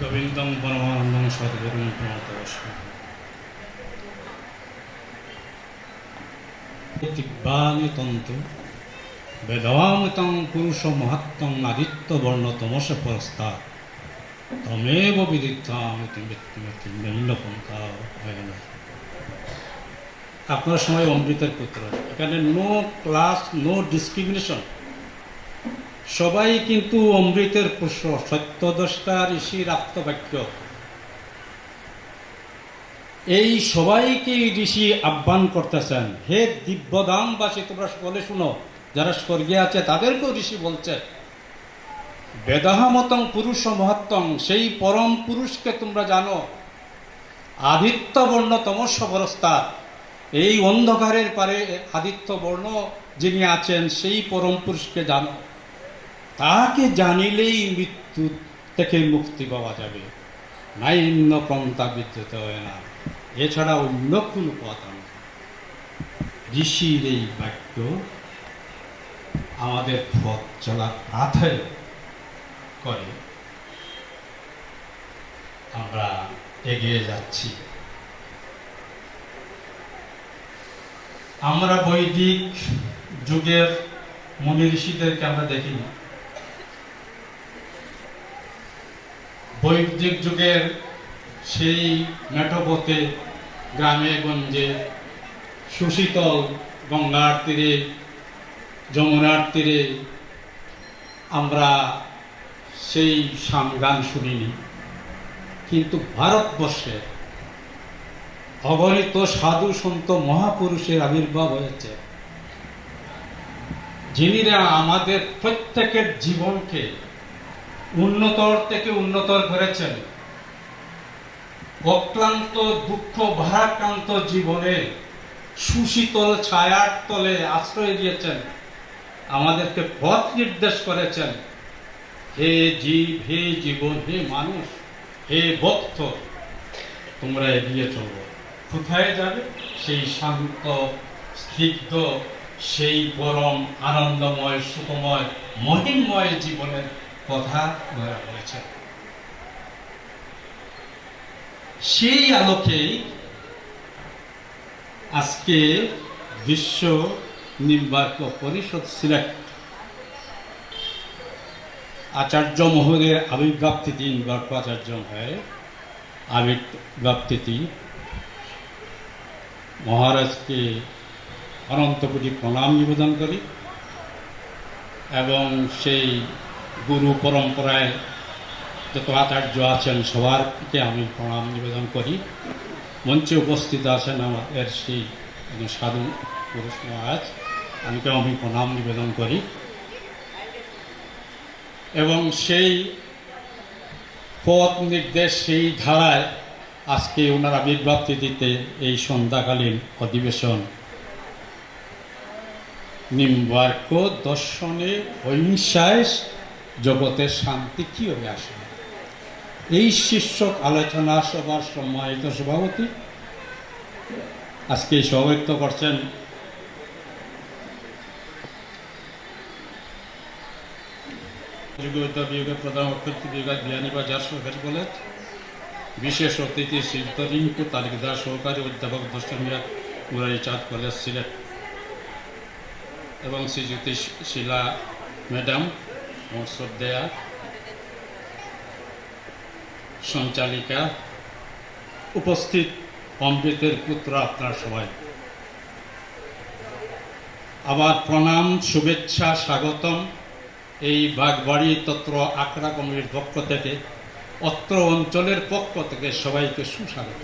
গোবিন্দং পরমানন্দং সদ্গুরুং দিব্যানি তন্তু পুরুষ মহাত্মং আদিত্য বর্ণ তমস পরস্তা তমেব না আপনার সময় অমৃতের পুত্র। এখানে নো ক্লাস নো ডিসক্রিমিনেশন সবাই কিন্তু অমৃতের পুষ্প সত্যদষ্টা ঋষির আত্মবাক্য এই সবাইকে ঋষি আহ্বান করতেছেন, হে দিব্যদামবাসী তোমরা সকলে শুনো, যারা স্বর্গে আছে, তাদেরকেও ঋষি বলছে বেদাহামতং পুরুষ মহত্তং, সেই পরম পুরুষকে তোমরা জানো, আদিত্য বর্ণ তমস্য বরস্তা এই অন্ধকারের পারে আদিত্য বর্ণ যিনি আছেন, সেই পরম পুরুষকে জানো। তাকে জানিলেই মৃত্যু থেকে মুক্তি পাওয়া যাবে। নাইন্য পন্থা বিদ্যুত হয় না। এছাড়া অন্য কোনো পথ নেই ঋষির এই বাক্য, আমাদের পথ চলা আধারে করে। আমরা এগিয়ে যাচ্ছি। আমরা বৈদিক যুগের মুনি ঋষিদেরকে আমরা দেখিনি। বৈদিক যুগের সেই মেঠোপথে গ্রামে গঞ্জে সুশীতল গঙ্গার তীরে, যমুনার তীরে আমরা সেই সামগান শুনিনি। কিন্তু ভারতবর্ষে অগণিত সাধু সন্ত মহাপুরুষের আবির্ভাব হয়েছে। যিনিরা আমাদের প্রত্যেকের জীবনকে উন্নতর থেকে উন্নতর করেছেন। অক্লান্ত, দুঃখ, ভারাক্রান্ত জীবনে সুশীতল, ছায়ার তলে আশ্রয় দিয়েছেন। আমাদেরকে পথ নির্দেশ করেছেন। হে জীব, হে জীবন, হে মানুষ, হে ভক্ত, তোমরা এগিয়ে চলো। কোথায় যাবে? সেই শান্ত, স্নিগ্ধ, সেই পরম, আনন্দময়, সুখময় মহিমময় জীবনের কথা বলা হয়েছে। সেই আলোকেই আজকে বিশ্ব নির্বাক পরিষদ সিলেক্ট আচার্য মহোদয়ের আবির্ভাবতিথি নির্বাক আচার্য হয়। আবির্ভাব তিথি মহারাজকে অনন্ত কোটি প্রণাম নিবেদন করি এবং সেই গুরু পরম্পরায় যত আচার্য আছেন সবারকে আমি প্রণাম নিবেদন করি। মঞ্চে উপস্থিত আছেন আমাদের সেই সাধু পুরুষ মহারাজ আমিকে আমি প্রণাম নিবেদন করি। এবং সেই পথ নির্দেশ, সেই ধারায় আজকে ওনার আবির্ভাব দিতে এই সন্ধ্যাকালীন অধিবেশন নিম্বার্ক দর্শনে অহিংসায় জগতের শান্তি কি হয়ে আসে? এই শীর্ষক আলোচনা সভার সম্মানিত সভাপতি, আজকে সভাপতিত্ব করছেন যোগ্যতা প্রধান অর্থনীতি বিভাগ কলেজ। বিশেষ অতিথি শিল্প রিঙ্কু তালিকদার সহকারী অধ্যাপক দর্শনিয়া মুরারি চাঁদ কলেজ সিলেট। এবং শ্রীযুতি শিলা ম্যাডাম আমার শ্রদ্ধেয়া সঞ্চালিকা। উপস্থিত অমৃতের পুত্র আপনার সবাই। আবার প্রণাম, শুভেচ্ছা, স্বাগতম। এই বাগবাড়ি তত্র আকড়া কমিটির পক্ষ থেকে, অত্র অঞ্চলের পক্ষ থেকে সবাইকে সুস্বাগত।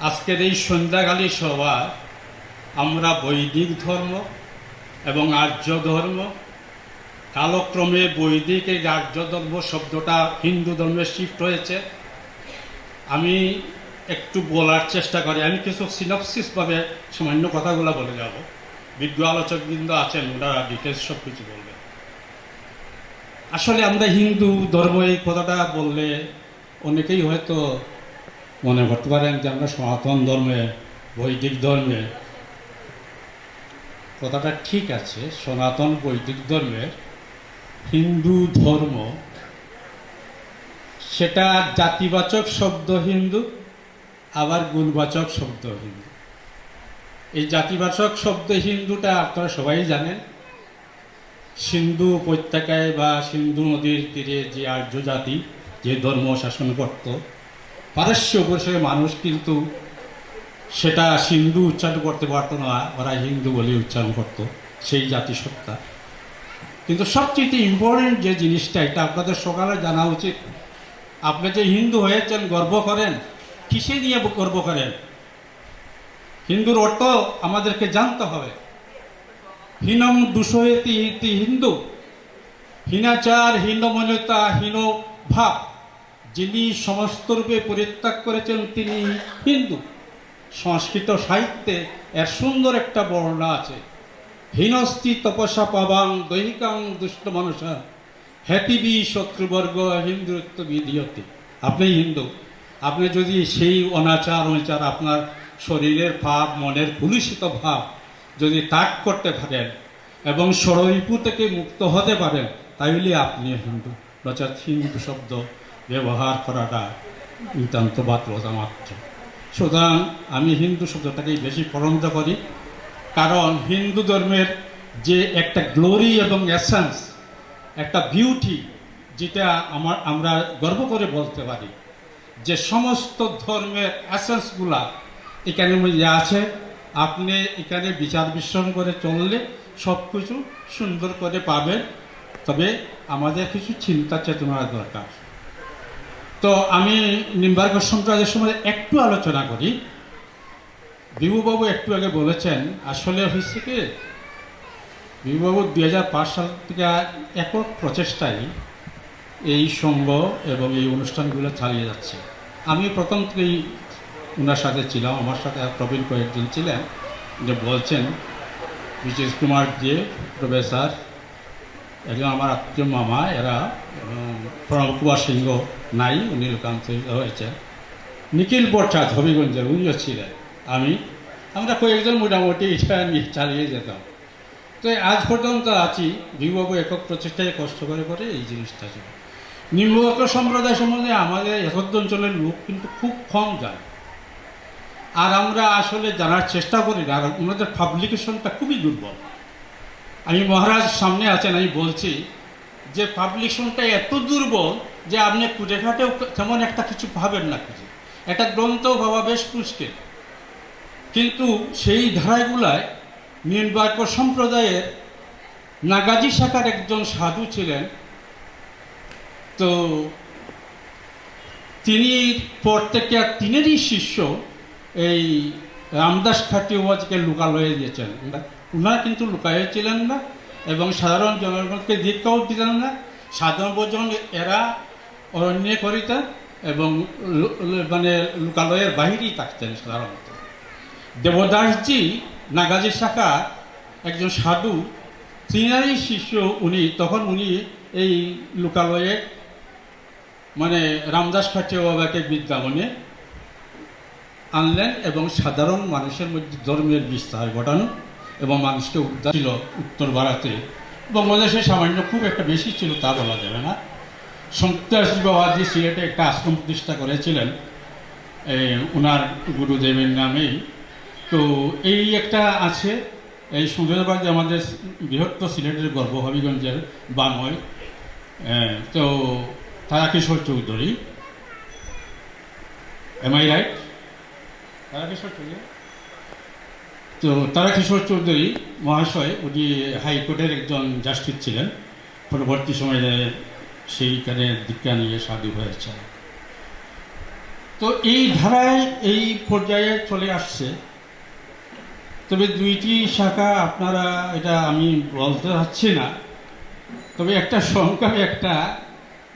আজকের এই সন্ধ্যাকালী সভা আমরা বৈদিক ধর্ম এবং আর্য ধর্ম কালক্রমে বৈদিক এই আর্য ধর্ম শব্দটা হিন্দু ধর্মে শিফট হয়েছে। আমি একটু বলার চেষ্টা করি। আমি কিছু সিনপসিসভাবে সামান্য কথাগুলো বলে যাব। বিজ্ঞ আলোচকবৃন্দ আছেন, ওনারা ডিটেলস সব কিছু বলবেন। আসলে আমরা হিন্দু ধর্ম এই কথাটা বললে অনেকেই হয়তো মনে করতে পারেন যে আমরা সনাতন ধর্মে, বৈদিক ধর্মে, কথাটা ঠিক আছে, সনাতন বৈদিক ধর্মের হিন্দু ধর্ম, সেটা জাতিবাচক শব্দ হিন্দু, আবার গুণবাচক শব্দ হিন্দু। এই জাতিবাচক শব্দ হিন্দুটা আপনারা সবাই জানেন। সিন্ধু উপত্যকায় বা সিন্ধু নদীর তীরে যে আর্য জাতি যে ধর্ম শাসন করত, পারস্য উপসে মানুষ কিন্তু সেটা সিন্ধু উচ্চারণ করতে পারতো না, ওরা হিন্দু বলে উচ্চারণ করত, সেই জাতিসত্তা। কিন্তু সবচেয়ে ইম্পর্টেন্ট যে জিনিসটা, এটা আপনাদের সকালে জানা উচিত। আপনি যে হিন্দু হয়েছেন, গর্ব করেন, কিসে নিয়ে গর্ব করেন? হিন্দুর অর্থ আমাদেরকে জানতে হবে। হীনম দুষয়তি ইতি হিন্দু হীনাচার হীনমনতা হীন ভাব। যিনি সমস্ত রূপে পরিত্যাগ করেছেন, তিনি হিন্দু। সংস্কৃত সাহিত্যে এর সুন্দর একটা বর্ণনা আছে। হীনস্তি তপস্যা পাবাং দৈহিকাং দুষ্ট মানুষা হ্যাপিবি শত্রুবর্গ হিন্দুত্ব বিধিয়তে। আপনি হিন্দু। আপনি যদি সেই অনাচার অনাচার আপনার শরীরের ভাব, মনের কুলুষিত ভাব যদি ত্যাগ করতে পারেন এবং ষড়রিপু থেকে মুক্ত হতে পারেন, তাইলে আপনি হিন্দু। নচেত হিন্দু শব্দ ব্যবহার করাটা নিতান্ত বাত্যতা মাত্র সুতরাং আমি হিন্দু শব্দটাকেই বেশি পছন্দ করি। কারণ হিন্দু ধর্মের যে একটা গ্লোরি এবং অ্যাসেন্স একটা বিউটি যেটা আমার, আমরা গর্ব করে বলতে পারি, যে সমস্ত ধর্মের অ্যাসেন্সগুলা এখানে মধ্যে আছে। আপনি এখানে বিচার বিশ্লেষণ করে চললে সব কিছু সুন্দর করে পাবেন। তবে আমাদের কিছু চিন্তা চেতনার দরকার। তো আমি নিম্বার্গ সম্প্রদায়ের সময় একটু আলোচনা করি। বিভুবাবু একটু আগে বলেছেন, আসলে হয়েছে কি? বিভুবাবু দুই হাজার পাঁচ সাল থেকে একক প্রচেষ্টায় এই সংঘ এবং এই অনুষ্ঠানগুলো চালিয়ে যাচ্ছে। আমি প্রথম থেকেই ওনার সাথে ছিলাম, আমার সাথে প্রবীণ কয়েকজন ছিলেন, যে বলছেন বিশেষ কুমার দে প্রফেসর, একজন আমার আত্মীয় মামা, এরা প্রণব কুমার সিংহ নাই, উনি রূপান্তরিত হয়েছেন। নিখিল বট্টাচ হবিগঞ্জের, উনিও ছিলেন। আমি, আমরা কয়েকজন মোটামুটি এটা নিয়ে চালিয়ে যেতাম। তো আজ পর্যন্ত আছি বিবাহ একক প্রচেষ্টায় কষ্ট করে করে এই জিনিসটা ছিল নিম্নবর্গ সম্প্রদায় সম্বন্ধে আমাদের একত্র অঞ্চলের লোক কিন্তু খুব কম জানে। আর আমরা আসলে জানার চেষ্টা করি না আর ওনাদের পাবলিকেশনটা খুবই দুর্বল। আমি মহারাজ সামনে আছেন, আমি বলছি যে পাবলিকেশনটা এত দুর্বল যে আপনি কুটেঘাটেও তেমন একটা কিছু ভাবেন না খুঁজে। একটা গ্রন্থও ভাবা বেশ মুশকিল। কিন্তু সেই ধারাগুলায় নির্বাক সম্প্রদায়ের নাগাজি শাখার একজন সাধু ছিলেন। তো তিনি পর থেকে আর তিনেরই শিষ্য এই রামদাস খাটিওয়াজকে লুকালয়ে দিয়েছেন ওনারা কিন্তু লুকাইয়েছিলেন না এবং সাধারণ জনগণকে দীক্ষাও দিতেন না। সাধারণ জন এরা অরণ্যে করিতেন এবং মানে লোকালয়ের বাহিরেই থাকতেন সাধারণত। দেবদাসজি নাগাজি শাখা একজন সাধু। তিনারই শিষ্য উনি, তখন উনি এই লোকালয়ে মানে রামদাস খাটিয়া বাবাকে বিদ্যামনে আনলেন এবং সাধারণ মানুষের মধ্যে ধর্মের বিস্তার ঘটানো এবং মানুষকে উদ্ধার ছিল উত্তর ভারতে। বাংলাদেশে সামান্য খুব একটা বেশি ছিল তা বলা যাবে না। সন্ত্রাসী বাবাজি সিলেটে একটা আশ্রম প্রতিষ্ঠা করেছিলেন ওনার গুরুদেবের নামেই। তো এই একটা আছে। এই সুন্দরবাগ আমাদের বৃহত্তর সিলেটের গর্ব হবিগঞ্জের বাংয় তো Tarakishore Chowdhury. I am right Tarakishore Chowdhury. তো তারাকিশোর চৌধুরী মহাশয় উনি হাইকোর্টের একজন জাস্টিস ছিলেন। পরবর্তী সময়ে সেইখানে দীক্ষা নিয়ে সাধু হয়েছে তো এই ধারায় এই পর্যায়ে চলে আসছে তবে দুইটি শাখা আপনারা এটা আমি বলতে পারছি না। তবে একটা সংখ্যায় একটা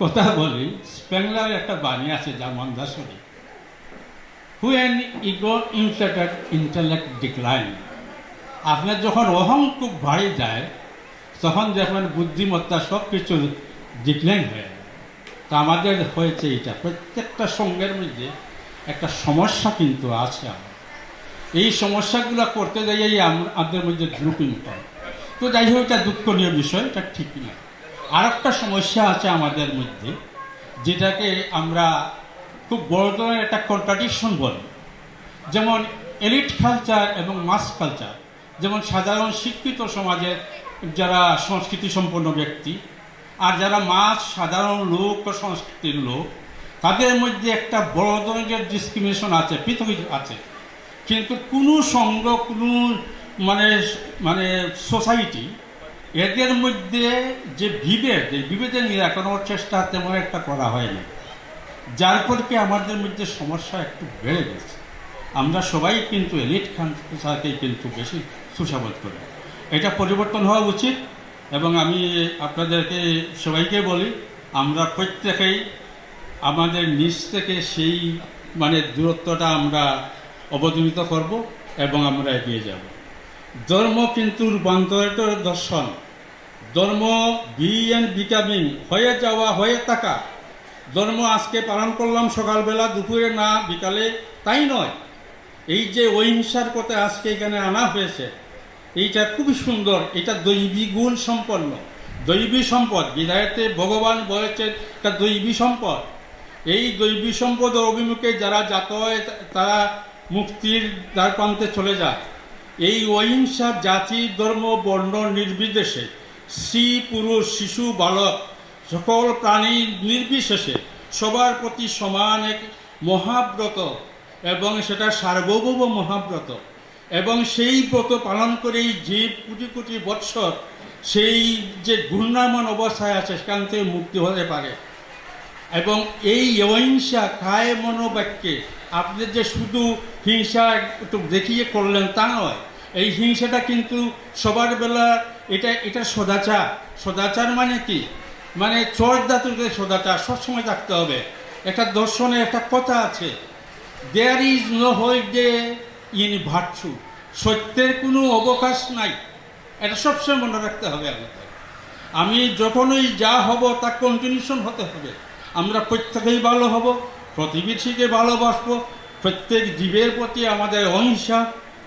কথা বলি। স্প্যাংলার একটা বাণী আছে যার মন্দাসরী who an ego inflated intellect decline আপনার যখন অহং খুব বাড়ি যায়, তখন দেখবেন বুদ্ধিমত্তা সব কিছু ডিক্লাইন হয়ে তো আমাদের হয়েছে এটা। প্রত্যেকটা সঙ্গের মধ্যে একটা সমস্যা কিন্তু আছে আমার। এই সমস্যাগুলো করতে আম- আমাদের মধ্যে গ্রুপিং হয়। তো যাই হোক, এটা দুঃখনীয় বিষয়, এটা ঠিক না। আর একটা সমস্যা আছে আমাদের মধ্যে, যেটাকে আমরা খুব বড় ধরনের একটা কন্ট্রাডিকশন বলি। যেমন এলিট কালচার এবং মাস কালচার যেমন সাধারণ শিক্ষিত সমাজের যারা সংস্কৃতি সম্পন্ন ব্যক্তি, আর যারা মাছ সাধারণ লোক ও সংস্কৃতির লোক, তাদের মধ্যে একটা বড় ধরনের ডিসক্রিমিনেশন আছে পৃথিবী আছে। কিন্তু কোনো সঙ্গ, কোনো মানে মানে সোসাইটি এদের মধ্যে যে বিভেদ, এই বিভেদের নিরাকরণের চেষ্টা তেমন একটা করা হয়নি। যার ফলে আমাদের মধ্যে সমস্যা একটু বেড়ে গেছে। আমরা সবাই কিন্তু এলিট খান সাথে কিন্তু বেশি সুসাবোধ করি। এটা পরিবর্তন হওয়া উচিত এবং আমি আপনাদেরকে, সবাইকে বলি, আমরা প্রত্যেকেই আমাদের নিজ থেকে সেই মানে দূরত্বটা আমরা অবদমিত করব এবং আমরা এগিয়ে যাব। ধর্ম কিন্তু রূপান্তরিত দর্শন। ধর্ম বি অ্যান্ড বিকামিং হয়ে যাওয়া, হয়ে থাকা। ধর্ম আজকে পালন করলাম সকালবেলা, দুপুরে না, বিকালে তাই নয়। এই যে অহিংসার কথা আজকে এখানে আনা হয়েছে, এইটা খুবই সুন্দর, এটা দৈবী গুণ সম্পন্ন। দৈবী সম্পদ, বিধায়তে ভগবান বলেছেন তা দৈবী সম্পদ। এই দৈবী সম্পদ অভিমুখে যারা যাত হয় তারা মুক্তির দ্বার প্রান্তে চলে যায় এই অহিংসা জাতি, ধর্ম, বর্ণ নির্বিশেষে, স্ত্রী, পুরুষ, শিশু, বালক, সকল প্রাণী নির্বিশেষে সবার প্রতি সমান এক মহাব্রত এবং সেটা সার্বভৌম মহাব্রত এবং সেই ব্রত পালন করেই জীব কোটি কোটি বৎসর সেই যে ঘূর্ণায়মান অবস্থায় আছে, সেখান থেকে মুক্তি হতে পারে। এবং এই অহিংসা কায় মনোবাক্যে আপনি যে শুধু হিংসা একটু দেখিয়ে করলেন তা নয়, এই হিংসাটা কিন্তু সবার বেলা এটা এটা সদাচার। সদাচার মানে কি? মানে চর ধাতুতে সদাচার, সবসময় থাকতে হবে। একটা দর্শনে একটা কথা আছে there is no holiday in virtue সত্যের কোনো অবকাশ নাই। এটা সবসময় মনে রাখতে হবে আমাদের। আমি যখনই যা হব তা কন্টিনিউশন হতে হবে। আমরা প্রত্যেকেই ভালো হব। প্রতিবেশীকে ভালোবাসবো, প্রত্যেক জীবের প্রতি আমাদের অহিংসা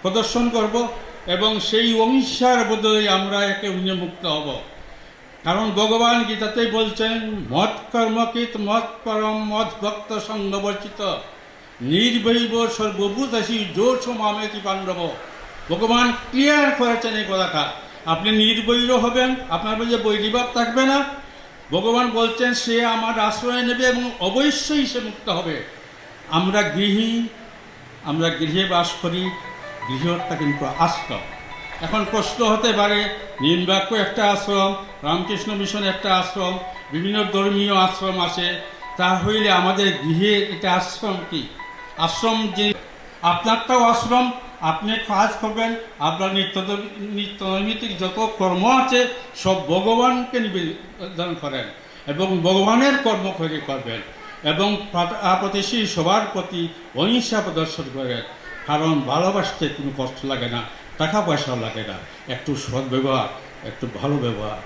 প্রদর্শন করব এবং সেই অহিংসার বদলে আমরা একে উন্মুক্ত হব। কারণ ভগবান গীতাতেই বলছেন মত কর্মকিত মত পরম মত ভক্ত সঙ্গবর্চিত নির্বৈব সর্বভূতাসী জোশ মামেতি পাণ্ডব। ভগবান ক্লিয়ার করেছেন এই কথাটা। আপনি নির্বৈর হবেন, আপনার মধ্যে বৈরিভাব থাকবে না। ভগবান বলছেন, সে আমার আশ্রয় নেবে এবং অবশ্যই সে মুক্ত হবে। আমরা গৃহী, আমরা গৃহে বাস করি গৃহটা কিন্তু আশ্রম এখন প্রশ্ন হতে পারে নিমবাক্য একটা আশ্রম, রামকৃষ্ণ মিশন একটা আশ্রম, বিভিন্ন ধর্মীয় আশ্রম আছে তা হইলে আমাদের গৃহে এটা আশ্রম কি? আশ্রম যে আপনারটাও আশ্রম আপনি কাজ করবেন, আপনার নিত্য নিত্য নৈমিত্তিক যত কর্ম আছে, সব ভগবানকে নিবেদন করেন এবং ভগবানের কর্ম করে করবেন এবং প্রতিশী সবার প্রতি অহিংসা প্রদর্শন করেন। কারণ ভালোবাসতে কোনো কষ্ট লাগে না, টাকা পয়সাও লাগে না, একটু সৎ ব্যবহার, একটু ভালো ব্যবহার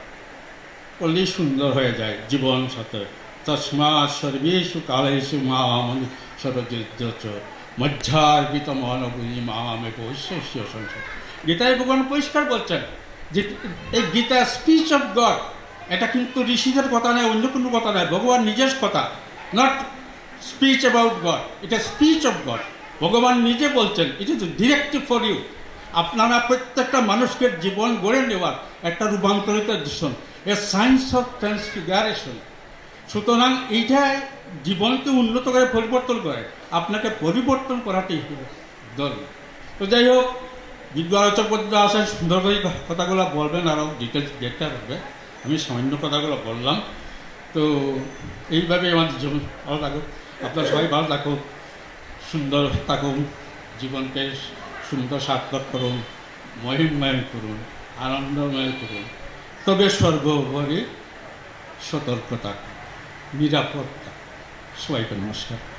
করলেই সুন্দর হয়ে যায় জীবন সাথে। তসমা সর্বেশু কালেশু মা সরজ মধ্যার্পিত মহানবী মা আমে বৈশ্য সংসার। গীতায় ভগবান পরিষ্কার বলছেন যে এই গীতা স্পিচ অফ গড এটা কিন্তু ঋষিদের কথা নয়, অন্য কোনো কথা নয়, ভগবান নিজের কথা নট স্পিচ অ্যাবাউট গড এটা স্পিচ অফ গড ভগবান নিজে বলছেন it is directive for you আপনারা প্রত্যেকটা মানুষকে জীবন গড়ে নেওয়ার একটা রূপান্তরিত দৃশ্যন এ সায়েন্স অফ ট্রান্সফিগারেশন সুতরাং এইটা জীবনকে উন্নত করে, পরিবর্তন করে, আপনাকে পরিবর্তন করাটাই হবে। দল। তো যাই হোক বিজ্ঞ আলোচক পদ্ধতি আসেন, সুন্দর করে কথাগুলো বলবেন আরও ডিটেলস দেখতে পারবে আমি সামান্য কথাগুলো বললাম। তো এইভাবে আমাদের জীবন ভালো থাকুক। আপনার সবাই ভালো থাকুক, সুন্দর থাকুন, জীবনকে সুন্দর সার্থক করুন, মহিমময় করুন, আনন্দময় করুন। তবে সর্বোপরি সতর্কতা নিরাপত্তা সবাইকে নমস্কার